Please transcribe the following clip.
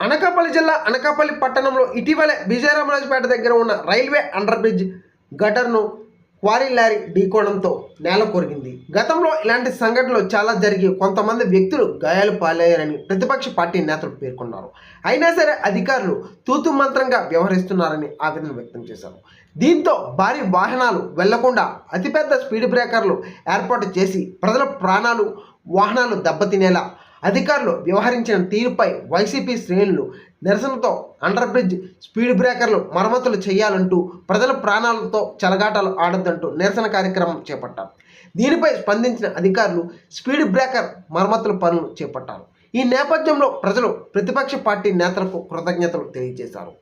అనకాపల్లి జిల్లా అనకాపల్లి పట్టణంలో ఇటీవలే విజయరామరాజుపేట దగ్గర ఉన్న రైల్వే అండర్ బ్రిడ్జ్ గటర్ను క్వారీ లారీ ఢీకోవడంతో నేల కొరిగింది. గతంలో ఇలాంటి సంఘటనలు చాలా జరిగి కొంతమంది వ్యక్తులు గాయాలు పాలయ్యారని ప్రతిపక్ష పార్టీ నేతలు పేర్కొన్నారు. అయినా సరే అధికారులు తూతు మంత్రంగా వ్యవహరిస్తున్నారని ఆవేదన వ్యక్తం చేశారు. దీంతో భారీ వాహనాలు వెళ్ళకుండా అతిపెద్ద స్పీడ్ బ్రేకర్లు ఏర్పాటు చేసి ప్రజల ప్రాణాలు వాహనాలు దెబ్బతినేలా అధికారులు వ్యవహరించిన తీరుపై వైసీపీ శ్రేణులు నిరసనతో అండర్ బ్రిడ్జ్ స్పీడ్ బ్రేకర్లు మరమ్మతులు చేయాలంటూ ప్రజల ప్రాణాలతో చెలగాటాలు ఆడొద్దంటూ నిరసన కార్యక్రమం చేపట్టారు. దీనిపై స్పందించిన అధికారులు స్పీడ్ బ్రేకర్ మరమ్మతుల పనులు చేపట్టారు. ఈ నేపథ్యంలో ప్రజలు ప్రతిపక్ష పార్టీ నేతలకు కృతజ్ఞతలు తెలియజేశారు.